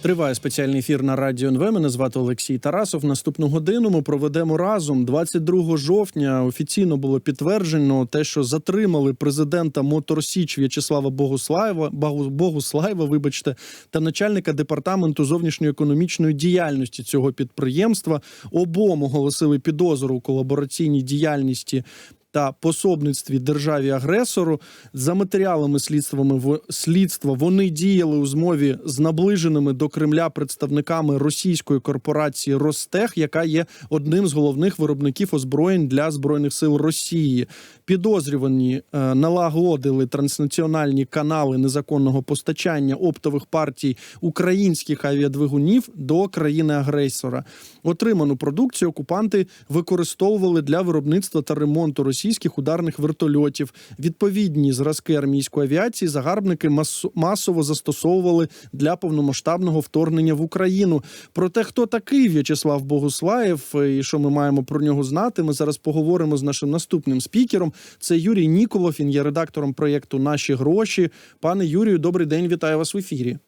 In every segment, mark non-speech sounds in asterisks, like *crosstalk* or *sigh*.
Триває спеціальний ефір на радіо НВ. Мене звати Олексій Тарасов. Наступну годину ми проведемо разом. 22 жовтня офіційно було підтверджено те, що затримали президента Моторсіч В'ячеслава Богуслаєва, Богуслаєва, вибачте, та начальника департаменту зовнішньоекономічної діяльності цього підприємства. Обом оголосили підозру у колабораційній діяльності. Та пособництві державі агресору за матеріалами слідствами слідства вони діяли у змові з наближеними до Кремля представниками російської корпорації Ростех, яка є одним з головних виробників озброєнь для збройних сил Росії. Підозрювані е, налагодили транснаціональні канали незаконного постачання оптових партій українських авіадвигунів до країни-агресора. Отриману продукцію окупанти використовували для виробництва та ремонту російських ударних вертольотів. Відповідні зразки армійської авіації загарбники масово застосовували для повномасштабного вторгнення в Україну. Про те, хто такий В'ячеслав Богуслаєв е, і що ми маємо про нього знати, ми зараз поговоримо з нашим наступним спікером. Це Юрій Ніколов. Він є редактором проєкту Наші гроші. Пане Юрію, добрий день. Вітаю вас в ефірі.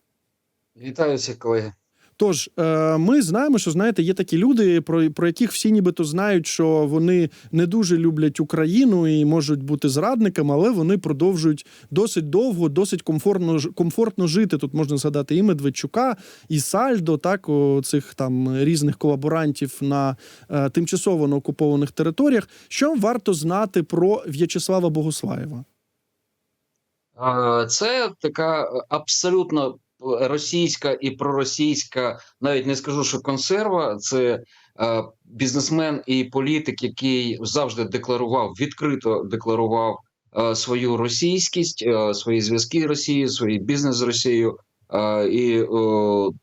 Вітаю всіх колеги. Тож е, ми знаємо, що знаєте, є такі люди, про, про яких всі нібито знають, що вони не дуже люблять Україну і можуть бути зрадниками, але вони продовжують досить довго, досить комфортно комфортно жити. Тут можна згадати і Медведчука, і Сальдо, так о, цих там різних колаборантів на е, тимчасово на окупованих територіях. Що варто знати про В'ячеслава Богуслаєва? Це така абсолютно російська і проросійська, навіть не скажу, що консерва. Це е, бізнесмен і політик, який завжди декларував, відкрито декларував е, свою російськість, е, свої зв'язки з Росією, свій бізнес з Росією. І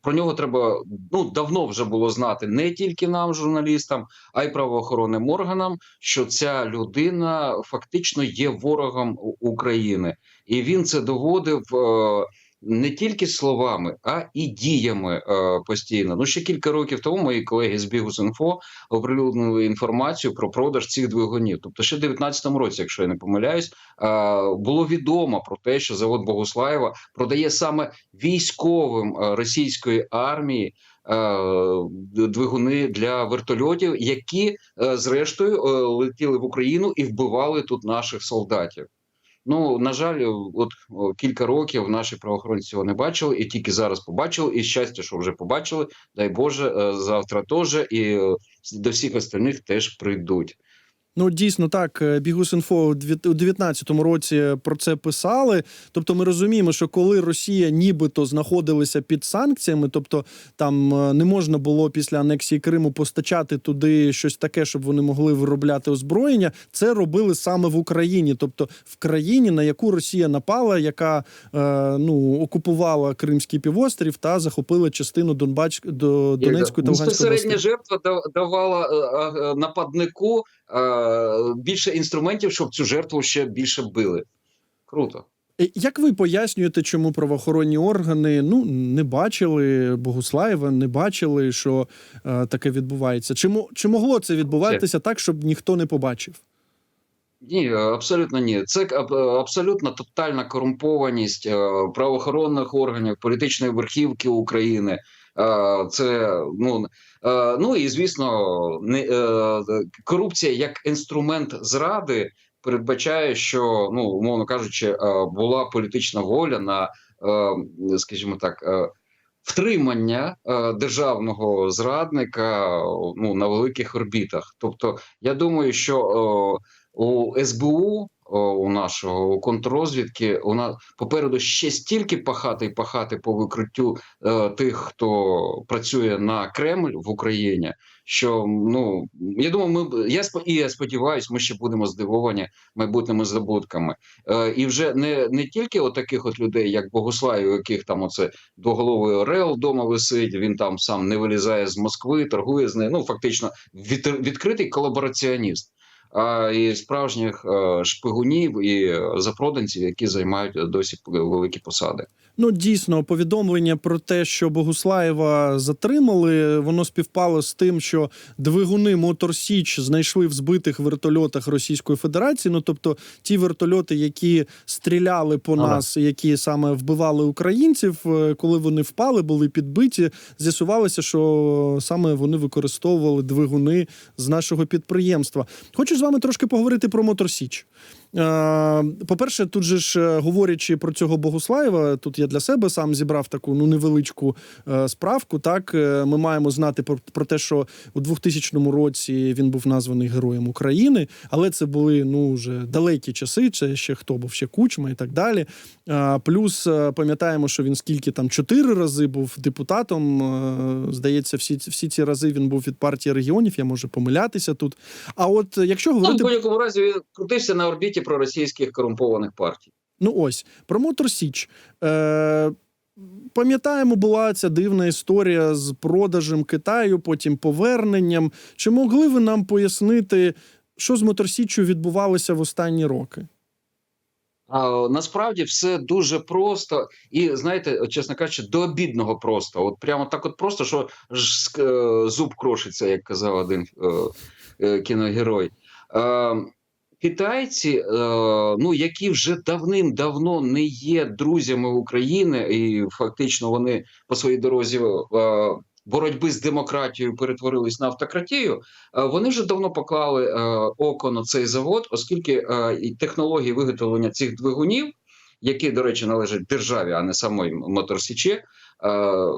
про нього треба ну давно вже було знати не тільки нам, журналістам, а й правоохоронним органам, що ця людина фактично є ворогом України, і він це доводив не тільки словами, а і діями е, постійно. Ну ще кілька років тому мої колеги з Бігус.Інфо оприлюднили інформацію про продаж цих двигунів. Тобто, ще в 2019 році, якщо я не помиляюсь, е, було відомо про те, що завод Богуслаєва продає саме військовим е, російської армії. Двигуни для вертольотів, які зрештою летіли в Україну і вбивали тут наших солдатів. Ну на жаль, от кілька років наші правоохоронці цього не бачили, і тільки зараз побачили. І щастя, що вже побачили. Дай Боже, е, завтра теж і е, до всіх остальних теж прийдуть. Ну, дійсно так. е, Бігус.Інфо у дві- у 19-му році про це писали. Тобто, ми розуміємо, що коли Росія нібито знаходилася під санкціями, тобто там е, не можна було після анексії Криму постачати туди щось таке, щоб вони могли виробляти озброєння. Це робили саме в Україні, тобто в країні, на яку Росія напала, яка е, ну окупувала Кримський півострів та захопила частину Донбач до Донецької та Луганської Безпосередня жертва давала е, нападнику більше інструментів, щоб цю жертву ще більше били. Круто. Е, Як ви пояснюєте, чому правоохоронні органи ну не бачили Богуслаєва, не бачили, що е, таке відбувається? Чи, мо- чи могло це відбуватися так, щоб ніхто не побачив? Ні, е, абсолютно ні. Це аб- абсолютно тотальна корумпованість е, правоохоронних органів, політичної верхівки України. Е, Це ну, е, ну і звісно, не е, корупція як інструмент зради передбачає, що ну умовно кажучи, була політична воля на, скажімо так. Втримання державного зрадника ну на великих орбітах. Тобто, я думаю, що у СБУ у нашого контррозвідки у нас попереду ще стільки пахати і пахати по викриттю е, тих, хто працює на Кремль в Україні. Що ну я думаю, ми я і я сподіваюся, ми ще будемо здивовані майбутніми здобутками. Е, і вже не, не тільки от от людей, як Богуслав, яких там оце двоголовий Орел вдома висить. Він там сам не вилізає з Москви, торгує з нею. Ну фактично від, відкритий колабораціоніст а і справжніх е, шпигунів і е, запроданців, які займають досі великі посади. Ну, дійсно, повідомлення про те, що Богуслаєва затримали, воно співпало з тим, що двигуни Мотор Січ знайшли в збитих вертольотах Російської Федерації. Ну, тобто, ті вертольоти, які стріляли по Ага. нас, які саме вбивали українців, е, коли вони впали, були підбиті. З'ясувалося, що саме вони використовували двигуни з нашого підприємства. Хочу з вами трошки поговорити про Мотор Січ. Е, По-перше, тут же ж е, говорячи про цього Богуслаєва, тут я для себе сам зібрав таку ну невеличку е, справку. Так Е, ми маємо знати про, про те, що у 2000 році він був названий Героєм України, але це були ну вже далекі часи. Це ще хто був ще кучма і так далі. Е, Плюс пам'ятаємо, що він скільки там чотири рази був депутатом. Е, Здається, всі, всі ці рази він був від партії регіонів. Я можу помилятися тут. А от якщо Ну, в говорити будь-якому разі він крутився на орбіті проросійських корумпованих партій. Ну ось про Мотор Січ. Е, пам'ятаємо, була ця дивна історія з продажем Китаю, потім поверненням. Чи могли ви нам пояснити, що з Мотор Січчю відбувалося в останні роки? А, насправді все дуже просто і знаєте, чесно кажучи, до обідного просто. От прямо так, от просто, що ж е, зуб крошиться, як казав один е, е, кіногерой. Е, китайці, е, ну які вже давним-давно не є друзями України, і фактично вони по своїй дорозі. Е, Боротьби з демократією перетворились на автократію. е, Вони вже давно поклали око на цей завод, оскільки технології виготовлення цих двигунів, які, до речі, належать державі, а не самої Моторсічі,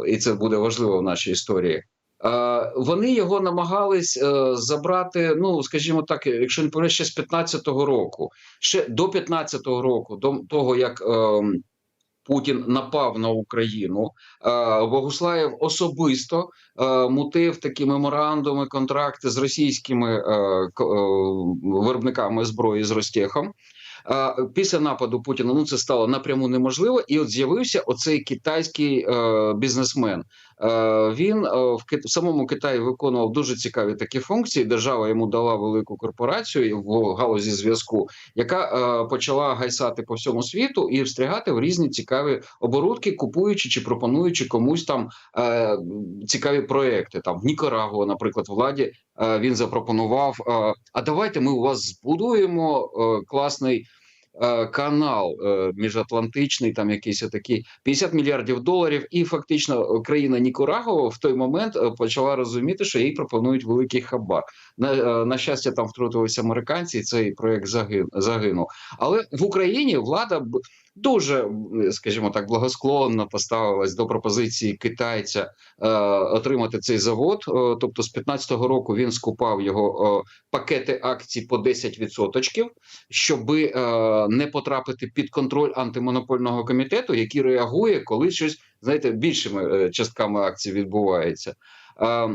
і це буде важливо в нашій історії. Е, Вони його намагались е, забрати. Ну скажімо так, якщо не помиляюсь, ще з 15-го року, ще до 15-го року, до того як ем, Путін напав на Україну. Е, Богуслаєв особисто е, мутив такі меморандуми, контракти з російськими е, е, виробниками зброї з Ростехом. Е, Після нападу Путіна ну це стало напряму неможливо, і от з'явився оцей китайський е, бізнесмен. Е, він е, в, самому Китаї виконував дуже цікаві такі функції. Держава йому дала велику корпорацію в галузі зв'язку, яка е, почала гайсати по всьому світу і встрягати в різні цікаві оборудки, купуючи чи пропонуючи комусь там цікаві проекти. Там в Нікарагуа, наприклад, владі він запропонував: а давайте ми у вас збудуємо класний. Е, Канал е, міжатлантичний, там якийсь такий 50 мільярдів доларів, і фактично е, країна Нікурагова в той момент почала розуміти, що їй пропонують великий хабар. На, на щастя, там втрутилися американці, і цей проект загин, загинув. Але в Україні влада дуже, скажімо так, благосклонно поставилась до пропозиції китайця е, отримати цей завод. Е, тобто, з 15-го року він скупав його е, пакети акцій по 10%, щоб е, не потрапити під контроль антимонопольного комітету, який реагує, коли щось знаєте більшими е, частками акцій відбувається. Е,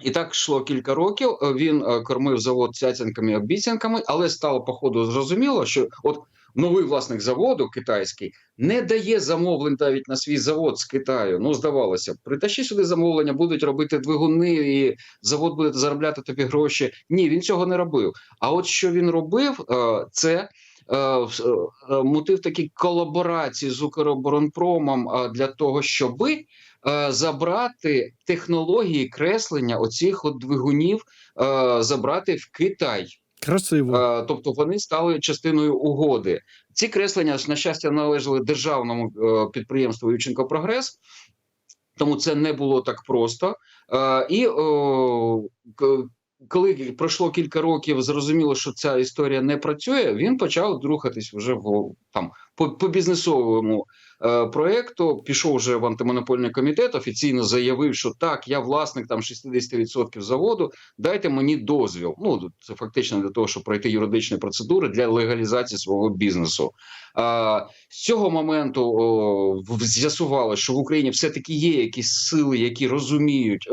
і так йшло кілька років. Е, Він е, кормив завод цяцянками і обіцянками, але стало по ходу зрозуміло, що от новий власник заводу китайський не дає замовлень навіть на свій завод з Китаю. Ну здавалося, б, притащи сюди замовлення, будуть робити двигуни, і завод буде заробляти тобі гроші. Ні, він цього не робив. А от що він робив, е, це. е, е, такі колаборації з Укроборонпромом для того, щоби забрати технології креслення оцих от двигунів, забрати в Китай. Красиво. Е, Тобто вони стали частиною угоди. Ці креслення на щастя належали державному е, підприємству Юченко Прогрес. Тому це не було так просто. Е, І коли пройшло кілька років, зрозуміло, що ця історія не працює. Він почав рухатись вже в там по, по бізнесовому проекту. Пішов вже в антимонопольний комітет. Офіційно заявив, що так, я власник там 60% заводу. Дайте мені дозвіл. Ну це фактично для того, щоб пройти юридичні процедури для легалізації свого бізнесу. А, з цього моменту з'ясувалося, що в Україні все таки є якісь сили, які розуміють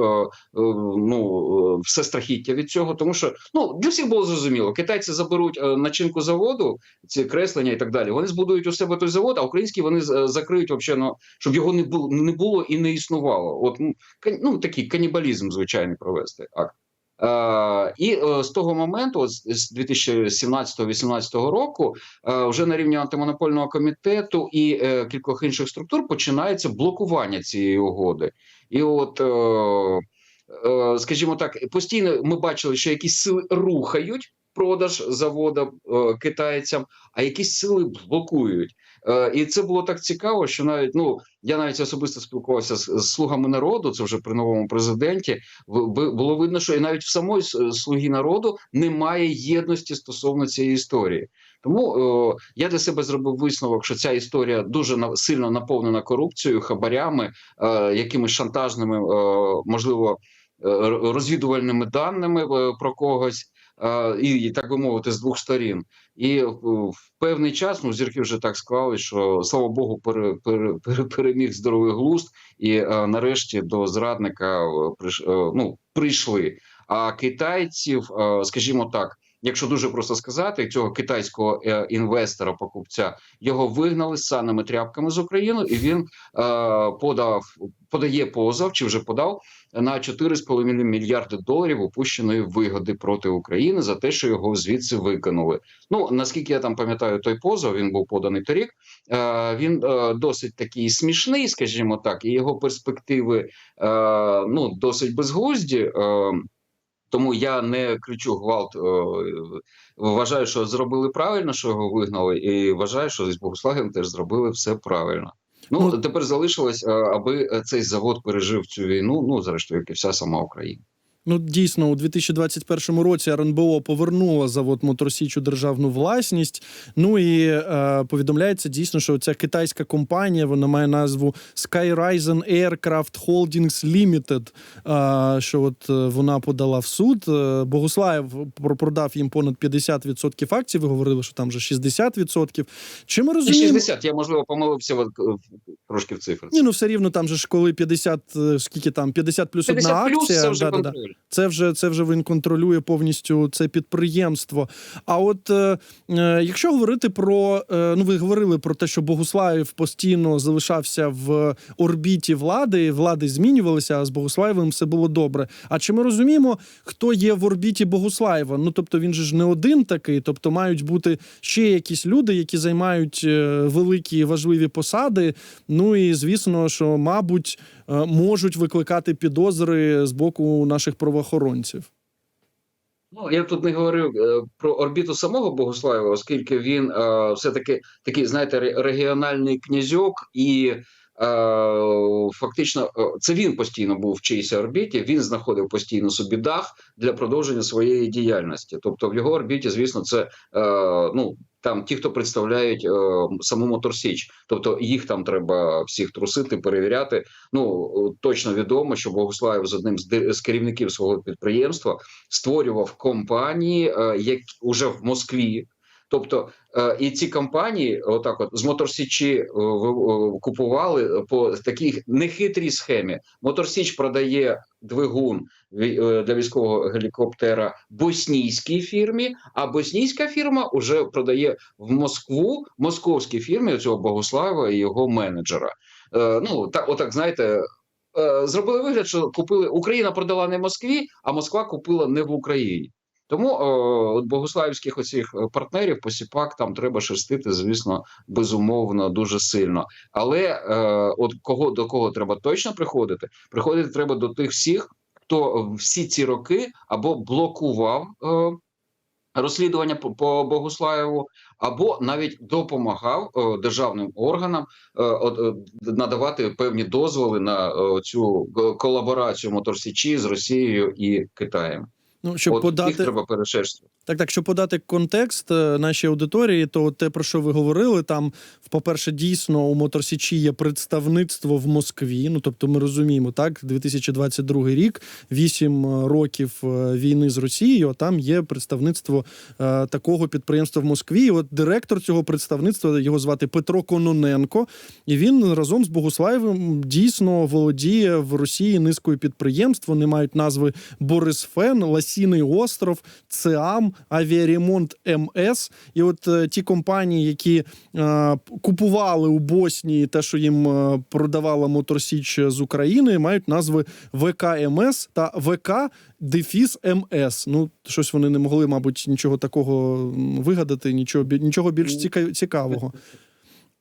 ну все страхіття від цього, тому що ну для всіх було зрозуміло, китайці заберуть е, начинку заводу, ці креслення і так далі. Вони збудують у себе той завод, а українські вони з- закриють вообще, ну, щоб його не було не було і не існувало. От ну, такий канібалізм звичайний провести акт. Е, і е, з того моменту, от з з 2017-2018 року, е, вже на рівні антимонопольного комітету і е, кількох інших структур починається блокування цієї угоди. І от, е, е, скажімо так, постійно ми бачили, що якісь сили рухають продаж заводу е, китайцям, а якісь сили блокують. Е, і це було так цікаво, що навіть ну я навіть особисто спілкувався з, слугами народу. Це вже при новому президенті. Було видно, що і навіть в самої слуги народу немає єдності стосовно цієї історії. Тому е, я для себе зробив висновок, що ця історія дуже на, сильно наповнена корупцією, хабарями, е, якимись шантажними, е, можливо, е, розвідувальними даними про когось. І, так би мовити, з двох сторін, і в, певний час ну зірки вже так склали, що слава Богу, пере, пере, пере, переміг здоровий глузд, і нарешті до зрадника е, е, ну, прийшли. А китайців, е, скажімо так, якщо дуже просто сказати, цього китайського е, інвестора, покупця його вигнали з санними тряпками з України, і він е, подав подає позов чи вже подав на 4,5 мільярди доларів упущеної вигоди проти України за те, що його звідси викинули. Ну наскільки я там пам'ятаю, той позов він був поданий торік. Е, він досить такий смішний, скажімо так, і його перспективи ну досить безглузді. Тому я не кричу гвалт. е, Вважаю, що зробили правильно, що його вигнали, і вважаю, що з Богославом теж зробили все правильно. Ну, Ну, тепер залишилось, е, аби цей завод пережив цю війну. Ну, зрештою, як і вся сама Україна. Ну, дійсно, у 2021 році РНБО повернула завод Моторсіч у державну власність. Ну і е, повідомляється дійсно, що ця китайська компанія вона має назву Skyrise Aircraft Holdings Limited, е, що от е, вона подала в суд. Е, Богуслаєв про- продав їм понад 50% акцій. Ви говорили, що там вже 60%. Чи ми розуміємо? 60, я можливо помилився е, трошки в цифрах. Ні, ну все рівно там же ж коли 50, е, скільки там 50 плюс одна плюс акція. це вже да-да-да. контроль. Це вже це вже він контролює повністю це підприємство. А от е, е, якщо говорити про е, ну ви говорили про те, що Богуслаєв постійно залишався в орбіті влади, влади змінювалися, а з Богуслаєвим все було добре. А чи ми розуміємо, хто є в орбіті Богуслаєва? Ну тобто він же ж не один такий, тобто мають бути ще якісь люди, які займають е, великі важливі посади. Ну і звісно, що мабуть можуть викликати підозри з боку наших правоохоронців. Ну я тут не говорив е, про орбіту самого Богослаєва, оскільки він е, все таки такий, знаєте, регіональний князьок, і е, фактично е, це він постійно був в чиїсь орбіті. Він знаходив постійно собі дах для продовження своєї діяльності. Тобто, в його орбіті, звісно, це е, ну. Там ті, хто представляють е, саму Моторсіч, тобто їх там треба всіх трусити, перевіряти. Ну е, точно відомо, що Богуслаєв з одним з, керівників свого підприємства створював компанії, е, як уже в Москві. Тобто е, і ці компанії, отак, от з Моторсічі е, е, купували по такій нехитрій схемі. Моторсіч продає двигун для військового гелікоптера боснійській фірмі, а боснійська фірма вже продає в Москву московській фірмі цього Богослава і його менеджера. Ну так, отак, знаєте. Зробили вигляд, що купили Україна продала не Москві, а Москва купила не в Україні. Тому е, от оцих е, партнерів посіпак там треба шерстити, звісно, безумовно, дуже сильно. Але е, от кого до кого треба точно приходити? Приходити треба до тих всіх, хто всі ці роки або блокував е, розслідування по, по Богуслаєву, або навіть допомагав е, державним органам е, надавати певні дозволи на цю колаборацію моторсічі з Росією і Китаєм. Ну щоб От подати їх треба перешерстити. Так, так, щоб подати контекст е, нашій аудиторії, то те, про що ви говорили, там, по-перше, дійсно у Моторсічі є представництво в Москві. Ну тобто, ми розуміємо, так, 2022 рік, 8 років е, війни з Росією. а Там є представництво е, такого підприємства в Москві. І от директор цього представництва його звати Петро Кононенко, і він разом з Богуслаєвим дійсно володіє в Росії низкою підприємств. Вони мають назви Борисфен, авіаційний остров, ЦЕАМ, авіаремонт МС. І от е, ті компанії, які е, купували у Боснії те, що їм е, продавала Моторсіч з України, мають назви ВКМС та ВК Дефіс МС. Ну, щось вони не могли, мабуть, нічого такого вигадати, нічого, нічого більш цікавого.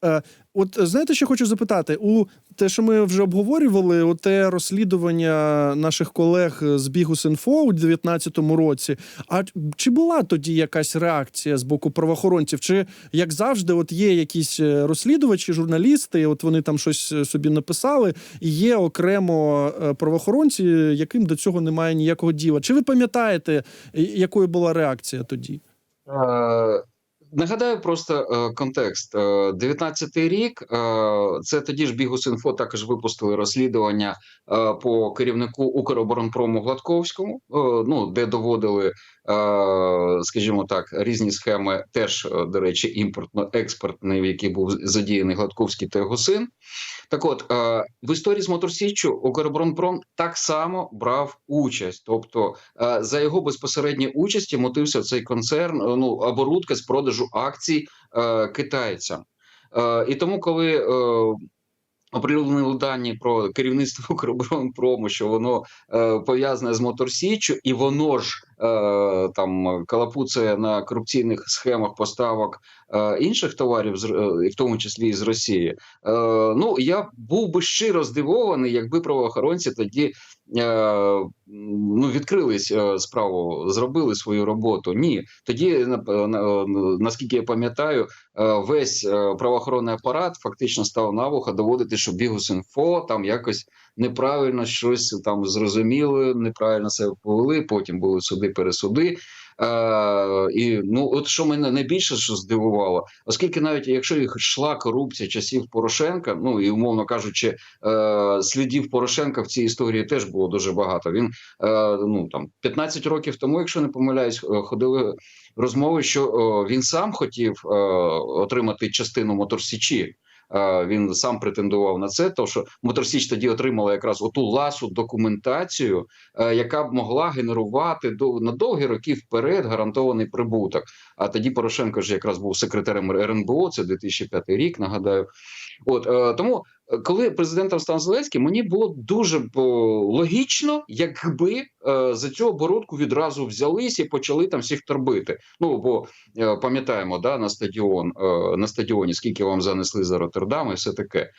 Е, От знаєте, що хочу запитати? У те, що ми вже обговорювали, у те розслідування наших колег з Бігус.Інфо у 2019 році. А чи була тоді якась реакція з боку правоохоронців? Чи як завжди, от є якісь е, розслідувачі, журналісти, от вони там щось е, собі написали, і є окремо е, правоохоронці, яким до цього немає ніякого діла? Чи ви пам'ятаєте, якою була реакція тоді? Е, Нагадаю просто е, контекст. Е, 19-й рік е, це тоді ж Бігус.Інфо також випустили розслідування е, по керівнику Укроборонпрому Гладковському, е, ну де доводили, е, скажімо так, різні схеми, теж е, до речі, імпортно-експортний, в який був задіяний Гладковський та його син. Так, от е, в історії з Моторсіччю Укроборонпром так само брав участь, тобто е, за його безпосередньої участі мотився цей концерн, е, ну оборудка з продажу акцій е, китайцям. Е, і тому, коли е, оприлюднили дані про керівництво *laughs* Укроборонпрому, що воно е, пов'язане з Моторсіччю, і воно ж там калапуцає на корупційних схемах поставок е, інших товарів, е, в тому числі і з Росії. Е, ну я був би щиро здивований, якби правоохоронці тоді е, ну, відкрились е, справу, зробили свою роботу. Ні, тоді наскільки я пам'ятаю, е, весь е, правоохоронний апарат фактично став на вуха доводити, що Бігус.Інфо там якось неправильно щось там зрозуміли, неправильно себе повели. Потім були суди, пересуди. Е, і ну, от що мене найбільше що здивувало, оскільки навіть якщо їх йшла корупція часів Порошенка, ну і умовно кажучи, е, слідів Порошенка в цій історії теж було дуже багато. Він е, ну там 15 років тому, якщо не помиляюсь, е, ходили розмови, що е, він сам хотів е, отримати частину моторсічі. Е, Він сам претендував на це, тому що Моторсіч тоді отримала якраз оту ласу документацію, е, яка б могла генерувати на довгі роки вперед гарантований прибуток. А тоді Порошенко ж якраз був секретарем РНБО, це 2005 рік. Нагадаю, от е, тому, коли президентом став Зеленський, мені було дуже логічно, якби е, за цю оборудку відразу взялись і почали там всіх торбити. Ну бо е, пам'ятаємо, да на стадіон е, на стадіоні, скільки вам занесли за Роттердам, і все таке. Е,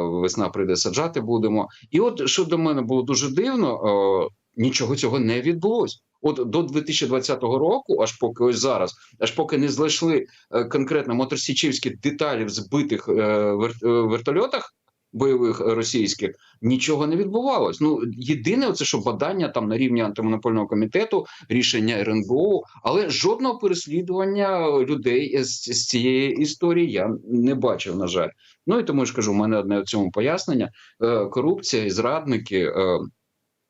весна прийде саджати будемо. І от що до мене було дуже дивно, е, нічого цього не відбулось. От до 2020 року, аж поки ось зараз, аж поки не знайшли е, конкретно моторсічівські деталі в збитих е, е, вертольотах бойових е, російських, нічого не відбувалось. Ну єдине, це що бадання там на рівні антимонопольного комітету, рішення РНБО, але жодного переслідування людей з, з цієї історії я не бачив. На жаль, ну і тому я ж кажу, у мене одне в цьому пояснення: е, корупція і зрадники. Е,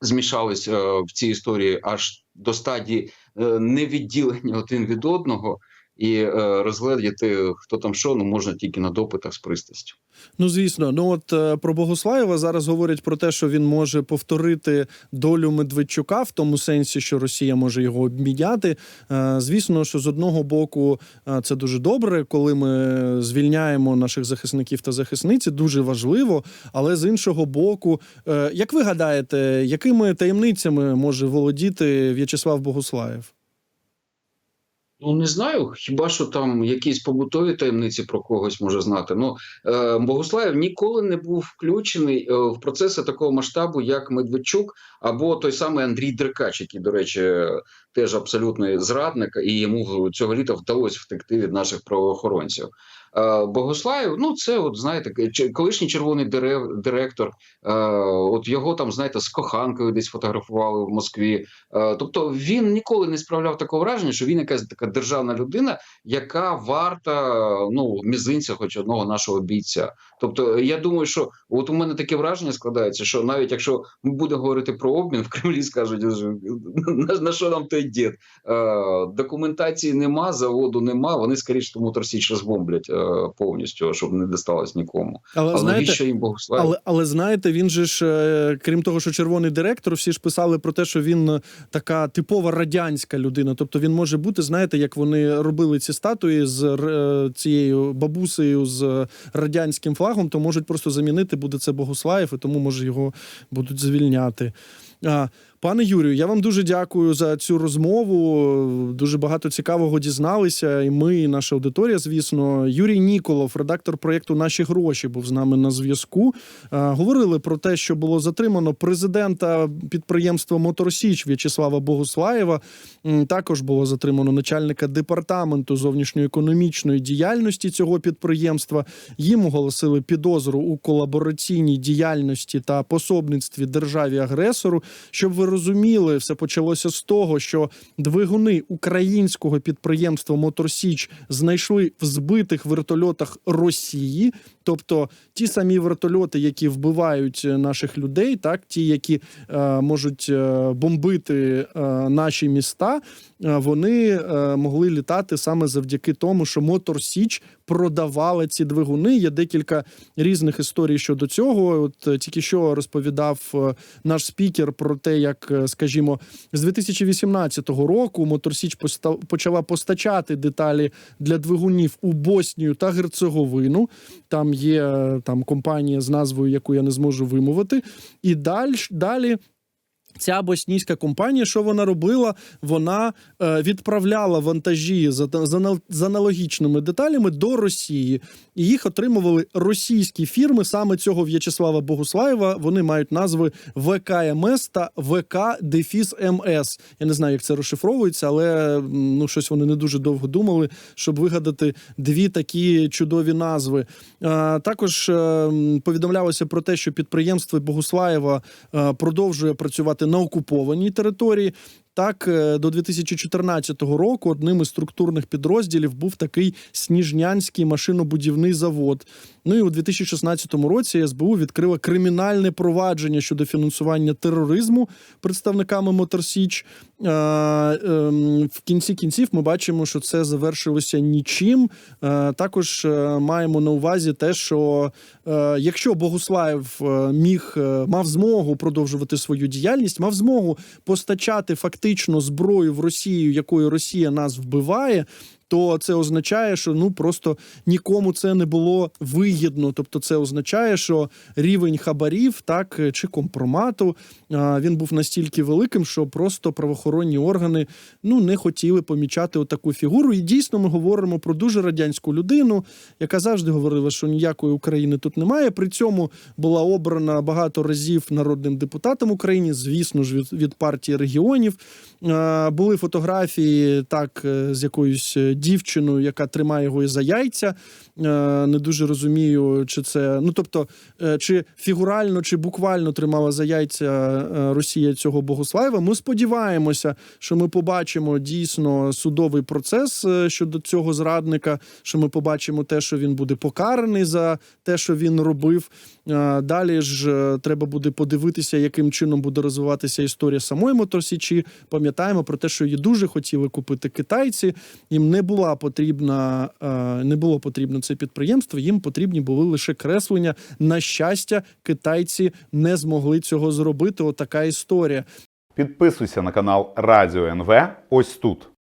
Змішались в цій історії аж до стадії невідділення один від одного, і е, розглядати, хто там що, ну можна тільки на допитах з пристрастю. Ну, звісно, ну от е, про Богослаєва зараз говорять про те, що він може повторити долю Медведчука в тому сенсі, що Росія може його обміняти. Е, Звісно, що з одного боку це дуже добре, коли ми звільняємо наших захисників та захисниці, дуже важливо. Але з іншого боку, як ви гадаєте, якими таємницями може володіти В'ячеслав Богослаєв? Ну не знаю, хіба що там якісь побутові таємниці про когось може знати. Ну е, Богуслаєв ніколи не був включений е, в процеси такого масштабу, як Медведчук або той самий Андрій Деркач, який, до речі, теж абсолютний зрадник, і йому цього літа вдалося втекти від наших правоохоронців. Е, Богослаєв, ну це, от знаєте, колишній червоний директор. Е, от його там, знаєте, з коханкою десь фотографували в Москві. Е, Тобто він ніколи не справляв такого враження, що він якась така державна людина, яка варта ну мізинця, хоч одного нашого бійця. Тобто, я думаю, що от у мене таке враження складається, що навіть якщо ми будемо говорити про обмін, в Кремлі *laughs* скажуть, на, що нам той дід? Е, документації нема, заводу нема. Вони скоріше тому Торсіч розбомблять повністю, щоб не досталось нікому. Але, Але знаєте, навіщо їм Богослав? Але, але знаєте, він же ж, е, крім того, що червоний директор, всі ж писали про те, що він е, така типова радянська людина. Тобто він може бути, знаєте, як вони робили ці статуї з е, цією бабусею з радянським флагом, то можуть просто замінити, буде це Богуслаєв, і тому може його будуть звільняти. А, Пане Юрію, я вам дуже дякую за цю розмову. Дуже багато цікавого дізналися. І ми, і наша аудиторія, звісно. Юрій Ніколов, редактор проєкту Наші гроші, був з нами на зв'язку. Говорили про те, що було затримано президента підприємства Моторсіч В'ячеслава Богуслаєва. Також було затримано начальника департаменту зовнішньоекономічної діяльності цього підприємства. Їм оголосили підозру у колабораційній діяльності та пособництві державі агресору. Щоб ви розуміли, все почалося з того, що двигуни українського підприємства Моторсіч знайшли в збитих вертольотах Росії, тобто ті самі вертольоти, які вбивають е, наших людей, так ті, які е, можуть е, бомбити е, наші міста, е, вони е, могли літати саме завдяки тому, що Мотор Січ продавала ці двигуни. Є декілька різних історій щодо цього. От е, тільки що розповідав е, наш спікер про те, як, е, скажімо, з 2018 року Мотор Січ поста- почала постачати деталі для двигунів у Боснію та Герцеговину. Там є е, там компанія з назвою, яку я не зможу вимовити. І далі, далі Ця боснійська компанія, що вона робила? Вона е, відправляла вантажі за аналогічними деталями до Росії, і їх отримували російські фірми саме цього В'ячеслава Богуслаєва. Вони мають назви ВКМС та ВК Дефіс МС. Я не знаю, як це розшифровується, але ну щось вони не дуже довго думали, щоб вигадати дві такі чудові назви. Е, також е, повідомлялося про те, що підприємство Богуслаєва е, продовжує працювати на окупованій території. Так, е, до 2014 року одним із структурних підрозділів був такий Сніжнянський машинобудівний завод. Ну і у 2016 році СБУ відкрила кримінальне провадження щодо фінансування тероризму представниками Моторсіч. Ем, В кінці кінців ми бачимо, що це завершилося нічим. Також е, маємо на увазі те, що е, якщо Богуслаєв е, міг мав змогу продовжувати свою діяльність, мав змогу постачати фактично зброю в Росію, якою Росія нас вбиває. То це означає, що ну просто нікому це не було вигідно. Тобто, це означає, що рівень хабарів, так чи компромату, він був настільки великим, що просто правоохоронні органи ну не хотіли помічати отаку фігуру. І дійсно ми говоримо про дуже радянську людину, яка завжди говорила, що ніякої України тут немає. При цьому була обрана багато разів народним депутатом України, звісно ж, від, від партії регіонів. Е, Були фотографії так е, з якоюсь е, дівчиною, яка тримає його за яйця. Не дуже розумію, чи це ну тобто, чи фігурально, чи буквально тримала за яйця Росія цього Богослаєва. Ми сподіваємося, що ми побачимо дійсно судовий процес щодо цього зрадника. Що ми побачимо те, що він буде покараний за те, що він робив. Далі ж треба буде подивитися, яким чином буде розвиватися історія самої моторсічі. Пам'ятаємо про те, що її дуже хотіли купити китайці. Їм не була потрібна, е, не було потрібно це підприємство. Їм потрібні були лише креслення. На щастя, китайці не змогли цього зробити. Отака історія. Підписуйся на канал Радіо НВ ось тут.